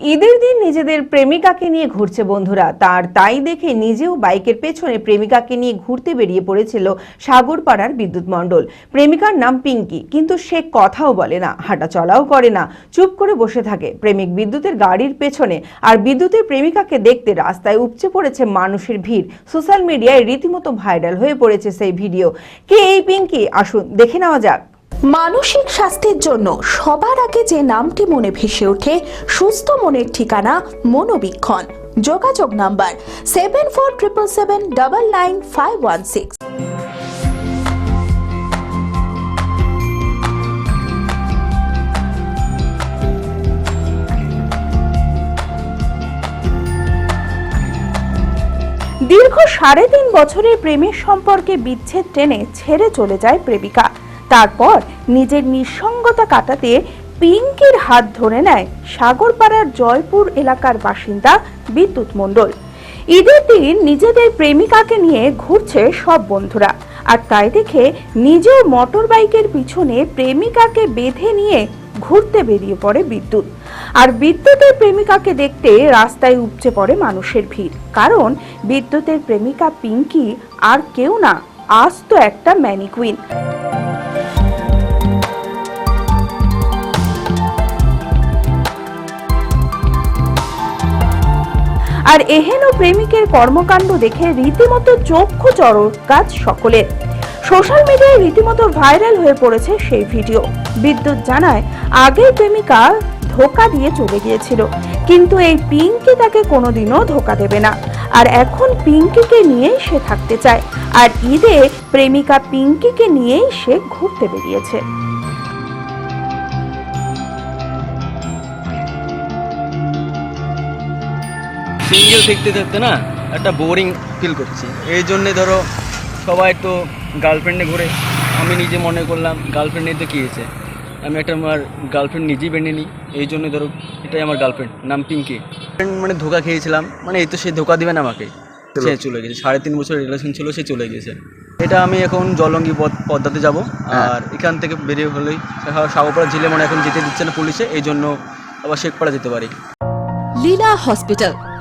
ঈদের দিন নিজেদের প্রেমিকাকে নিয়ে ঘুরছে বন্ধুরা। তার তাই দেখে নিজেও বাইকের পেছনে প্রেমিকাকে নিয়ে ঘুরতে বেরিয়ে পড়েছিল সাগরপাড়ার বিদ্যুৎ মণ্ডল। প্রেমিকার নাম পিঙ্কি, কিন্তু সে কথাও বলে না, হাঁটা চলাও করে না, চুপ করে বসে থাকে। প্রেমিক বিদ্যুতের গাড়ির পেছনে আর বিদ্যুতের প্রেমিকাকে দেখতে রাস্তায় উপচে পড়েছে মানুষের ভিড়। সোশ্যাল মিডিয়ায় রীতিমতো ভাইরাল হয়ে পড়েছে সেই ভিডিও। কে এই পিঙ্কি? আসুন, দেখে নেওয়া যাক। মানসিক স্বাস্থ্যের জন্য সবার আগে যে নামটি মনে ভেসে ওঠে, সুস্থ মনের ঠিকানা মনোবীক্ষণ। যোগাযোগ number seven four triple seven double nine five one six দীর্ঘ সাড়ে তিন বছরের প্রেমের সম্পর্কে বিচ্ছেদ টেনে ছেড়ে চলে যায় প্রেমিকা। তারপর নিজের নিঃসঙ্গতা কাটাতে পিঙ্কির হাত ধরে নেয় সাগরপাড়ার জয়পুর এলাকার বাসিন্দা বিদ্যুৎ মণ্ডল। ঈদের দিন নিজেদের প্রেমিকাকে নিয়ে ঘুরছে সব বন্ধুরা। আর তাই দেখে নিজেও মোটর বাইকের পিছনে প্রেমিকাকে বেঁধে নিয়ে ঘুরতে বেরিয়ে পড়ে বিদ্যুৎ। আর বিদ্যুতের প্রেমিকাকে দেখতে রাস্তায় উপচে পড়ে মানুষের ভিড়। কারণ বিদ্যুতের প্রেমিকা পিঙ্কি আর কেউ না, আস্ত একটা ম্যানিকুইন। আর এহেন প্রেমিকের কর্মকাণ্ড দেখে রীতিমতো চক্ষু চরকাজ সকলের। সোশ্যাল মিডিয়ায় রীতিমতো ভাইরাল হয়ে পড়েছে সেই ভিডিও। বিদ্যুৎ জানায়, আগের প্রেমিকা ধোকা দিয়ে চলে গিয়েছিল, কিন্তু এই পিঙ্কি তাকে কোনোদিনও ধোকা দেবে না। আর এখন পিঙ্কিকে নিয়েই সে থাকতে চায়, আর ঈদে প্রেমিকা পিঙ্কিকে নিয়েই সে ঘুরতে বেরিয়েছে। সিঙ্গেল দেখতে দেখতে না একটা বোরিং ফিল করছি। এই জন্যে ধরো সবাই তো গার্লফ্রেন্ডে ঘুরে। আমি নিজে মনে করলাম গার্লফ্রেন্ড নিতে কী হয়েছে? আমি একটা আমার গার্লফ্রেন্ড নিজেই বেঁধে নিই। এই জন্য ধরো এটাই আমার গার্লফ্রেন্ড নাম পিঙ্কি। মানে ধোকা খেয়েছিলাম মানে এই তো সে ধোকা দিবে না আমাকে। সে চলে গেছে। সাড়ে তিন বছর রিলেশন ছিল সে চলে গেছে। এটা আমি এখন জলঙ্গি পথ পদ্মাতে যাব। আর এখান থেকে বেরিয়ে হলেই সাগরপাড়া জেলে মানে এখন যেতে দিচ্ছে না পুলিশে। এই জন্য আবার শেখপাড়া যেতে পারি। Leela hospital